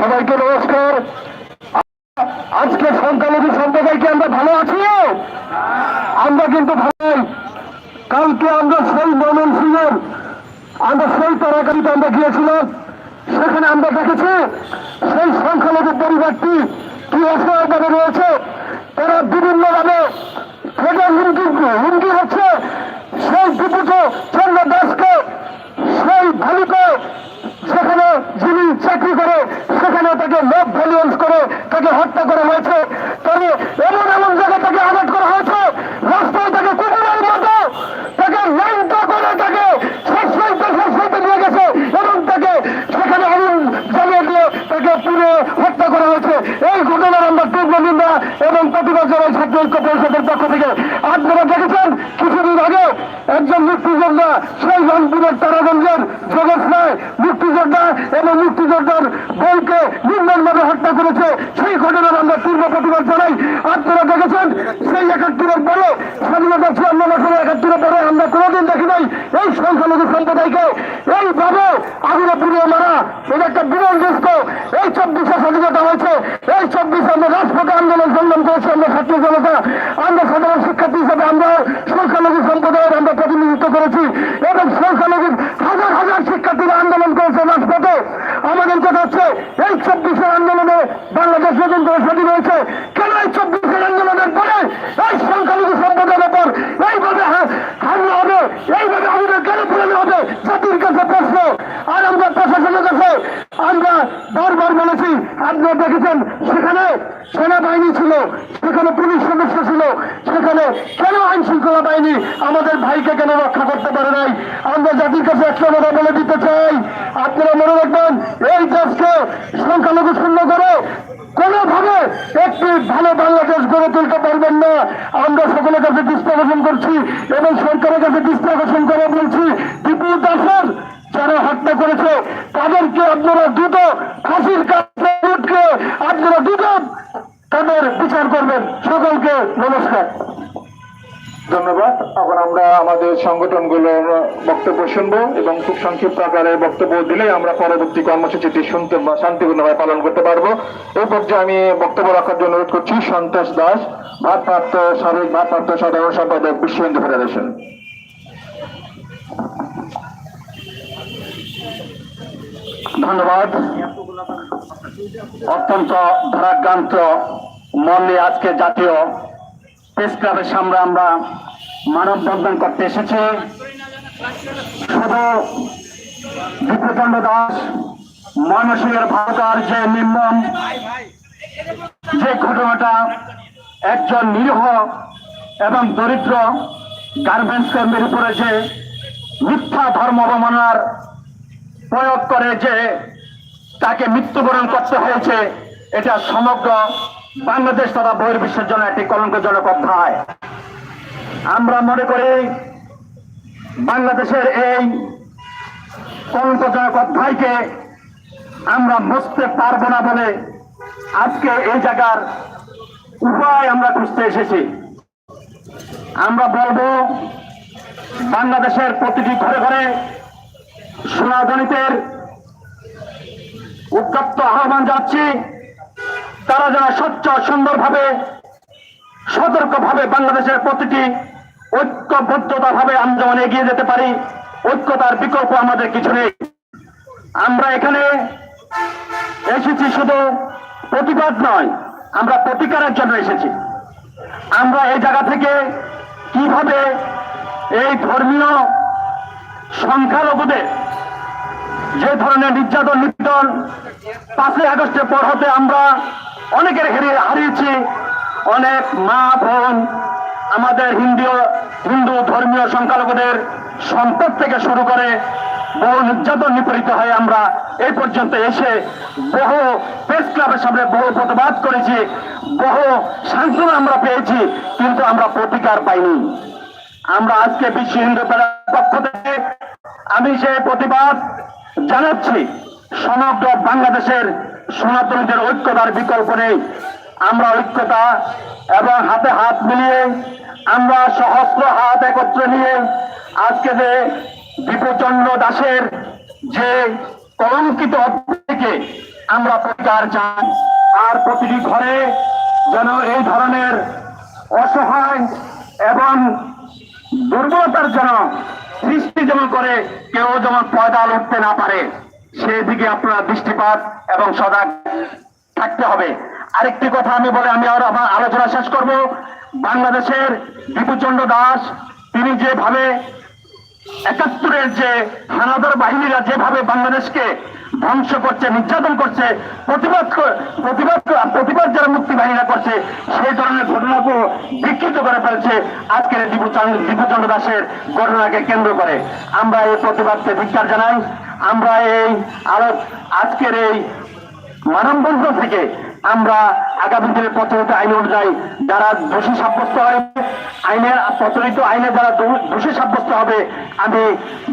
সবাইকে নমস্কার। আজকে সংখ্যালঘু সম্প্রদায়কে আমরা ভালো আছি? আমরা কিন্তু ভালোই। কালকে আমরা সেই মনন সিংয়ের আমরা সেই তরাকারিতে আমরা গিয়েছিলাম। সেখানে আমরা দেখেছি সেই সংখ্যালঘু পরিবারটি কি অসহায়ভাবে রয়েছে। তারা বিভিন্নভাবে থেকে হুমকি হুমকি হচ্ছে সেই দীপুকে চন্দ্র দাসকে সেই ভালুকে সেখানে যিনি চাকরি করে সেখানে তাকে লোভ ভ্যালিয়েন্স করে তাকে হত্যা করা হয়েছে তবে এমন এমন জায়গায় তাকে আঘাত করা হয়েছে রাস্তায় তাকে কুকুরের মতো তাকে ল্যাংটা করে তাকে সবসাইতে সবসাইতে নিয়ে গেছে এবং তাকে সেখানে আগুন জ্বালিয়ে দিয়ে তাকে পুড়ে হত্যা করা হয়েছে এই ঘটনার আমরা তীব্র নিন্দা এবং প্রতিবাদ জানাই পক্ষ থেকে আপনারা দেখেছেন কিছুদিন আগে একজন মুক্তিযোদ্ধা সেই রংপুরের তারাগঞ্জের জগৎ মুক্তিযোদ্ধা এবং মুক্তিযোদ্ধার হত্যা করেছে। সেই ঘটনার আমরা তীব্র প্রতিবাদ জানাই। আপনারা দেখেছেন সেই একাত্তরের পরে স্বাধীনতা চুয়ান্ন বছরের একাত্তরের পরে আমরা কোনোদিন দেখি নাই। সংখ্যালঘু সম্প্রদায়কে এইভাবে আগুনে পুড়িয়ে মারা এটা একটা বিরল দৃশ্য এই চব্বিশে স্বাধীনতা হয়েছে, এই চব্বিশে আমরা রাজপথে আন্দোলন সংগ্রাম করেছি আমরা ছাত্র জনতা। আমরা সাধারণ শিক্ষার্থী হিসেবে আমরা সংখ্যালঘু সম্প্রদায়ের আমরা প্রতিনিধিত্ব করেছি। এবং সংখ্যালঘু হাজার হাজার শিক্ষার্থীরা আন্দোলন করেছে রাজপথে। আমাদের কথা হচ্ছে, এই চব্বিশের আন্দোলনে বাংলাদেশ নতুন করে স্বাধীন হয়েছে। কেন এই চব্বিশের আন্দোলনের পরে এই সংখ্যালঘু সম্প্রদায়ের উপর এইভাবে হা- হামলা হবে এইভাবে আমাদের কেন পুরানো হবে জাতির কাছে প্রশ্ন আর আমরা প্রশাসনের কাছে আমরা বারবার বলেছি আপনারা দেখেছেন সেখানে সেনাবাহিনী ছিল সেখানে পুলিশ সদস্য ছিল সেখানে কেন আইন শৃঙ্খলা বাহিনী আমাদের ভাইকে কেন রক্ষা করতে পারে নাই আমরা জাতির কাছে একটা কথা বলে দিতে চাই। আপনারা মনে রাখবেন, এই দেশকে সংখ্যালঘু শূন্য করে কোনোভাবে একটি ভালো বাংলাদেশ গড়ে তুলতে পারবেন না। আমরা সকলের কাছে দৃষ্টি আকর্ষণ করছি এবং সরকারের কাছে দৃষ্টি আকর্ষণ করে বলছি বিপুল দাসের যারা হত্যা করেছে, তাদেরকে আপনারা দ্রুত ফাঁসির কাছে আপনারা দ্রুত তাদের বিচার করবেন। সকলকে নমস্কার। ধন্যবাদ। এখন আমরা আমাদের সংগঠনগুলোর বক্তব্য শুনব এবং খুব সংক্ষিপ্ত আকারে বক্তব্য দিলে আমরা পরবর্তী কর্মসূচিটি শুনতে বা শান্তিপূর্ণভাবে পালন করতে পারব। এই পর্যায়ে আমি বক্তব্য রাখার জন্য অনুরোধ করছি সন্তোষ দাস, ভারপ্রাপ্ত সাবেক ভারপ্রাপ্ত সাধারণ সম্পাদক বিশ্ব হিন্দু ফেডারেশন। ধন্যবাদ। অত্যন্ত ভারাক্রান্ত মন আজকে জাতীয় প্রেস ক্লাবের সামনে আমরা মানববন্ধন করতে এসেছি। শুধু বিপ্রচন্ড দাস, ময়মনসিংহের ভারতার যে নির্মম, যে ঘটনাটা একজন নিরীহ এবং দরিদ্র গার্মেন্টস কর্মীর উপরে যে মিথ্যা ধর্ম অবমাননার প্রয়োগ করে যে তাকে মৃত্যুবরণ করতে হয়েছে, এটা সমগ্র বাংলাদেশ তথা বহির্বিশ্বের জন্য একটি কলঙ্কজনক অধ্যায়। আমরা মনে করি বাংলাদেশের এই কলঙ্কজনক অধ্যায়কে আমরা মুছতে পারব না বলে আজকে এই জায়গার উপায় আমরা খুঁজতে এসেছি। আমরা বলব, বাংলাদেশের প্রতিটি ঘরে ঘরে সোনাধনীদের উদ্যপ্ত আহ্বান যাচ্ছি তারা যেন স্বচ্ছ, সুন্দরভাবে, সতর্কভাবে বাংলাদেশের প্রতিটি ঐক্যবদ্ধতা ভাবে আমরা যেমন এগিয়ে যেতে পারি, ঐক্যতার বিকল্প আমাদের কিছু নেই। আমরা এখানে এসেছি শুধু প্রতিবাদ নয়, আমরা প্রতিকারের জন্য এসেছি। আমরা এই জায়গা থেকে কীভাবে এই ধর্মীয় সংখ্যালঘুদের যে ধরনের নির্যাতন, নিপীড়ন, পাঁচই আগস্টের পর হতে আমরা অনেকের হারিয়ে হারিয়েছি। অনেক মা বোন, আমাদের হিন্দু হিন্দু ধর্মীয় সংখ্যালঘুদের সম্পদ থেকে শুরু করে বহু নির্যাতন নিপীড়িত হয়ে আমরা এই পর্যন্ত এসে বহু প্রেস ক্লাবের সামনে বহু প্রতিবাদ করেছি, বহু সান্ত্বনা আমরা পেয়েছি, কিন্তু আমরা প্রতিকার পাইনি। আমরা আজকে বিশ্ব হিন্দু পক্ষ থেকে আমি সেই প্রতিবাদ জানাচ্ছি, সমগ্র বাংলাদেশের সনাতনীদের ঐক্যতার বিকল্প নেই। আমরা ঐক্যতা এবং হাতে হাত মিলিয়ে, আমরা সহস্র হাত একত্র নিয়ে আজকে যে বিপুচন্দ্র দাসের যে কলঙ্কিত থেকে আমরা প্রচার চাই আর প্রতিটি ঘরে যেন এই ধরনের অসহায় এবং দুর্বলতার জন্য সৃষ্টি যেমন করে, কেউ যেমন পয়দা উঠতে না পারে। সেদিকে আপনারা দৃষ্টিপাত এবং সজাগ থাকতে হবে। আরেকটি কথা আমি বলে আমি আর আমার আলোচনা শেষ করব। বাংলাদেশের বিপুচন্দ্র দাস, তিনি যেভাবে একাত্তরের যে হানাদার বাহিনীরা যেভাবে বাংলাদেশকে ধ্বংস করছে, নির্যাতন করছে, প্রতিবাদ প্রতিবাদ প্রতিবাদ যারা মুক্তি বাহিনীরা করছে, সেই ধরনের ঘটনাকে বিকৃত করে ফেলছে আজকের দীপুচন্দ্র দাসের ঘটনাকে কেন্দ্র করে। আমরা এই প্রতিবাদকে ধিক্কার জানাই। আমরা এই আরও আজকের এই মানববন্ধ থেকে আমরা আগামী দিনে প্রচলিত আইন অনুযায়ী যারা দোষী সাব্যস্ত হয়, আইনের প্রচলিত আইনে যারা দোষী সাব্যস্ত হবে, আমি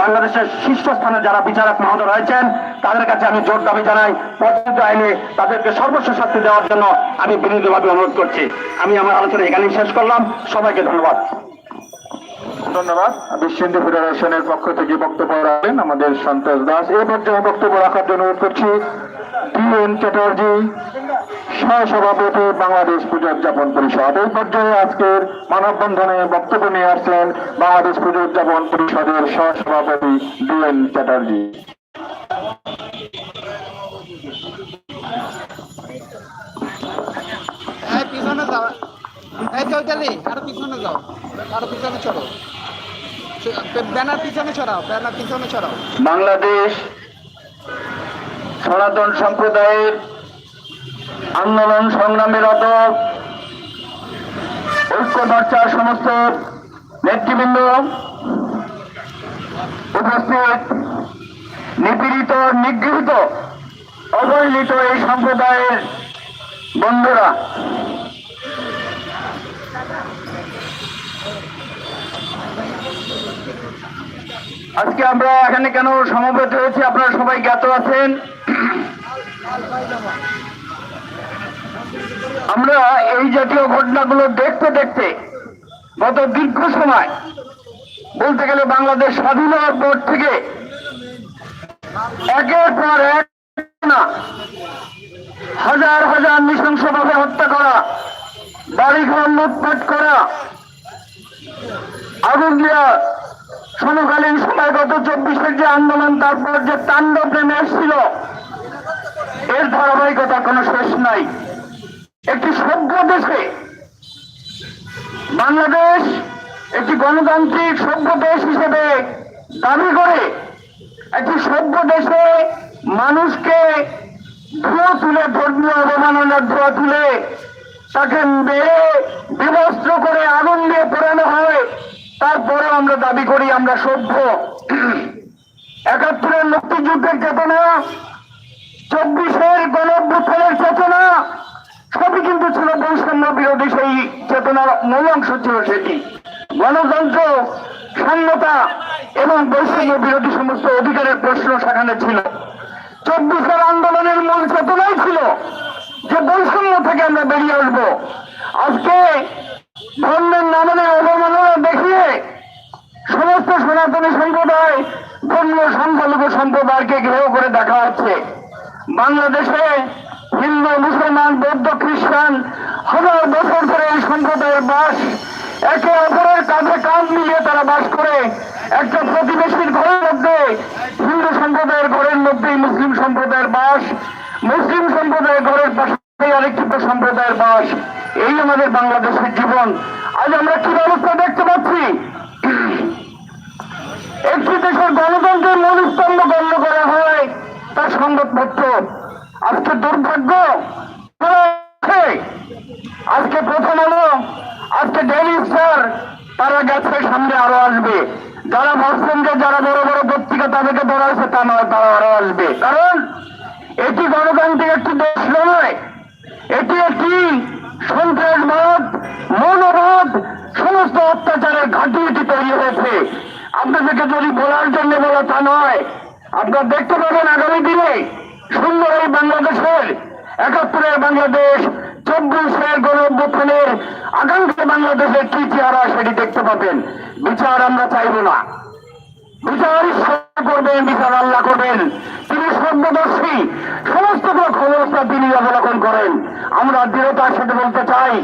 বাংলাদেশের শীর্ষস্থানে যারা বিচারক মহোদয় রয়েছেন, তাদের কাছে আমি জোর দাবি জানাই, প্রচলিত আইনে তাদেরকে সর্বোচ্চ শাস্তি দেওয়ার জন্য আমি বিনীতভাবে অনুরোধ করছি। আমি আমার আলোচনা এখানেই শেষ করলাম। সবাইকে ধন্যবাদ। ধন্যবাদ। বিশ্ব হিন্দু ফেডারেশনের পক্ষ থেকে বক্তব্য রাখবেন আমাদের সন্তোষ দাস। এই পর্যায়ে বক্তব্য রাখার জন্য অনুরোধ করছি টি এন চ্যাটার্জি, সহসভাপতি বাংলাদেশ পুজো উদযাপন পরিষদ। এই পর্যায়ে আজকের মানববন্ধনে বক্তব্য নিয়ে আসছেন বাংলাদেশ পুজো উদযাপন পরিষদের সহসভাপতি ডি এন চ্যাটার্জি। পিছনে যাও। এই চৌতালি, আরও পিছনে যাও। আরও পিছনে চলো। ব্যানার পিছনে ছড়াও, ব্যানার পিছনে ছড়াও। বাংলাদেশ সনাতন সম্প্রদায়ের আন্দোলন সংগ্রামেরত ঐক্য মোর্চার সমস্ত নেতৃবৃন্দ উপস্থিত, নিপীড়িত, নিগৃহীত, অবহেলিত এই সম্প্রদায়ের বন্ধুরা। আজকে আমরা এখানে কেন সমবেত হয়েছি? আপনারা সবাই জ্ঞাত আছেন। আমরা এই জাতীয় ঘটনাগুলো দেখতে দেখতে গত দীর্ঘ সময় বলতে গেলে বাংলাদেশ স্বাধীন হওয়ার পর থেকে একের পর এক হাজার হাজার নৃশংসভাবে হত্যা করা, বাড়িঘর লুটপাট করা আগুন দেওয়া সমকালীন সময় গত চব্বিশের যে আন্দোলন, তারপর যে তাণ্ডব নেমে এসেছিল এর ধারাবাহিকতা কোনো শেষ নাই। একটি সভ্য দেশে বাংলাদেশ একটি গণতান্ত্রিক সভ্য দেশ হিসেবে দাবি করে একটি সভ্য দেশে মানুষকে ধোঁয়া তুলে, ধর্মীয় অবমাননার ধোঁয়া তুলে তাকে মেরে বিবস্ত্র করে আগুন দিয়ে পোড়ানো হয়। তারপরে আমরা দাবি করি, আমরা সভ্য। একাত্তরের মুক্তিযুদ্ধের চেতনা, চব্বিশের গণভ্যুত্থানের চেতনা, সবই কিন্তু ছিল বৈষম্য বিরোধী, সেই চেতনার মূল অংশ ছিল সেটি। গণতন্ত্র সাম্যতা এবং বৈষম্য বিরোধী সমস্ত অধিকারের প্রশ্ন সেখানে ছিল। চব্বিশের আন্দোলনের মূল চেতনাই ছিল যে বৈষম্য থেকে আমরা বেরিয়ে আসব। আজকে ধর্মের নামে অবমাননা দেখিয়ে সমস্ত সনাতনী সম্প্রদায় ধর্মীয় সংখ্যালঘু সম্প্রদায়কে ঘেরাও করে দেখা হচ্ছে। বাংলাদেশে হিন্দু, মুসলমান, বৌদ্ধ, খ্রিস্টান হাজার বছর ধরে এই সম্প্রদায়ের বাস একে অপরের কাঁধে কাঁধ মিলিয়ে তারা বাস করে। একটা প্রতিবেশীর ঘরের মধ্যে হিন্দু সম্প্রদায়ের ঘরের মধ্যেই মুসলিম সম্প্রদায়ের বাস, মুসলিম সম্প্রদায়ের ঘরের পাশে আরেকটি সম্প্রদায়ের বাস। এই আমাদের বাংলাদেশের জীবন। আজ আমরা কি ব্যবস্থা দেখতে পাচ্ছি? একটি দেশের গণতন্ত্রের মূল স্তম্ভ গণ্য করা হয়, তার সংবাদপত্র আজকে দুর্ভাগ্য আজকে প্রথম আলো, আজকে ডেইলি স্টার, তারা গেছে, সামনে আরও আসবে। যারা ভাবছেন যে যারা বড় বড় পত্রিকা তাদেরকে ধরা হয়েছে তা নয় তারা আরও আসবে। কারণ, এটি গণতান্ত্রিক একটি আপনাদেরকে যদি বলার জন্য বলা তা নয়, আপনারা দেখতে পাবেন আগামী দিনে সুন্দর এই বাংলাদেশের একাত্তরের বাংলাদেশ, চব্বিশের গণঅভ্যুত্থানের আকাঙ্ক্ষা বাংলাদেশের কি চেহারা সেটি দেখতে পাবেন। বিচার আমরা চাইব না। বিচার করবেন, বিচার আল্লাহ করবেন। তিনি প্রত্যক্ষদর্শী সমস্ত খবরটা তিনি অবলোকন করেন। আমরা দৃঢ়তার সাথে বলতে চাই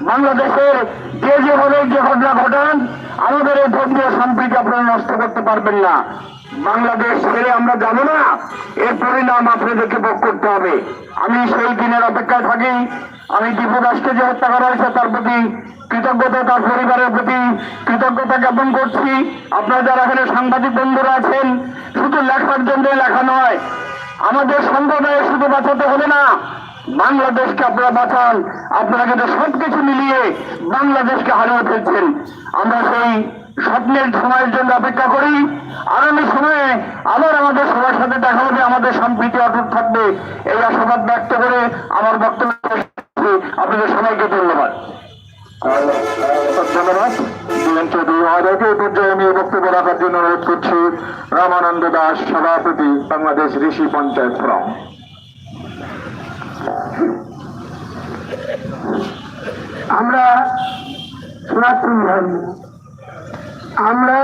বাংলাদেশের যে যেভাবে যে ঘটনা ঘটান, আমাদের এই ধর্মীয় সম্প্রীতি আপনারা নষ্ট করতে পারবেন না। বাংলাদেশ ছেড়ে আমরা যাব না। এর পরিণাম আপনাদেরকে ভোগ করতে হবে। আমি সেই দিনের অপেক্ষায় থাকি। আমি দীপু দাসকে যে হত্যা করা হয়েছে, তার প্রতি কৃতজ্ঞতা, তার পরিবারের প্রতি কৃতজ্ঞতা জ্ঞাপন করছি। আপনারা যারা এখানে সাংবাদিক বন্ধুরা আছেন, শুধু লেখার জন্য লেখা নয়, আমাদের সম্প্রদায়ে শুধু বাঁচাতে হবে না। বাংলাদেশকে আপনারা বাঁচান, আপনারা কিন্তু সবকিছু মিলিয়ে বাংলাদেশকে হারিয়ে ফেলছেন। আমরা সেই স্বপ্নের সময়ের জন্য অপেক্ষা করি। আগামী সময়ে আবার আমাদের সবার সাথে দেখা হবে, আমাদের সম্প্রীতি অটুট থাকবে। এই আশাবাদ ব্যক্ত করে আমার বক্তব্য। আপনাদের সবাইকে ধন্যবাদ। ধন্যবাদ। আমি বক্তব্য রাখার জন্য অনুরোধ করছি। রামানন্দ দাস, সভাপতি, বাংলাদেশ ঋষি পঞ্চায়েত ফোরাম। আমরা সনাতন ধর্ম। আমরা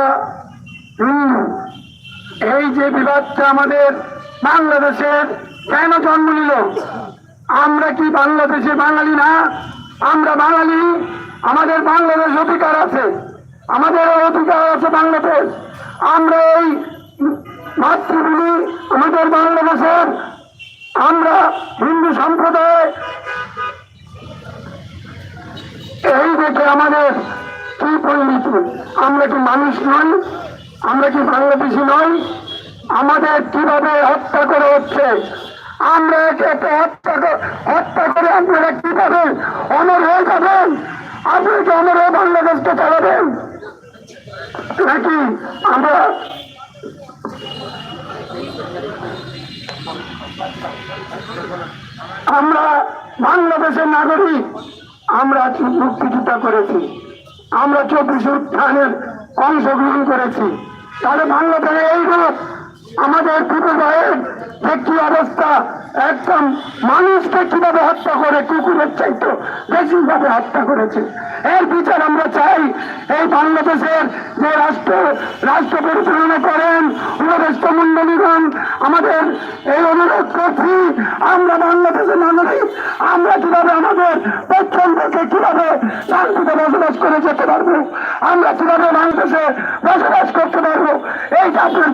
এই যে বিবাদটা আমাদের বাংলাদেশের কেন জন্ম নিল? আমরা কি বাংলাদেশে বাঙালি না? আমরা বাঙালি, আমাদের বাংলাদেশ অধিকার আছে। আমাদের অধিকার আছে বাংলাদেশ। আমরা এই মাতৃভূমি, আমাদের বাংলাদেশের, আমরা হিন্দু সম্প্রদায় এই দেখে আমাদের কি পরিণতি, আমরা কি মানুষ নই? আমরা কি বাংলাদেশি নই? আমাদের কীভাবে হত্যা করে হচ্ছে? আমরা একে হত্যা করে আপনারা কীভাবে অমর হয়ে যাবেন আপনারা কি অমর হয়ে বাংলাদেশকে চালাবেন? নাকি আমরা আমরা বাংলাদেশের নাগরিক আমরা মুক্তিযুদ্ধ করেছি। আমরা চব্বিশ উত্থানের অংশগ্রহণ করেছি। তাহলে বাংলাদেশে এই রূপ আমাদের পূর্ববাহের যে কি অবস্থা একদম মানুষকে কীভাবে হত্যা করে, কুকুরের চাইতো বেশিভাবে হত্যা করেছে। এর বিচার আমরা চাই, এই বাংলাদেশের যে রাষ্ট্র রাষ্ট্র পরিচালনা করেন উপদেষ্টা মন্ডলীগণ আমাদের এই অনুরোধ করছি, আমরা বাংলাদেশের নাগরিক, আমরা কীভাবে আমাদের পশ্চিম থেকে কীভাবে শান্তিতে বসবাস করে যেতে পারব, আমরা কীভাবে বাংলাদেশে বসবাস করতে পারব, এই আপনার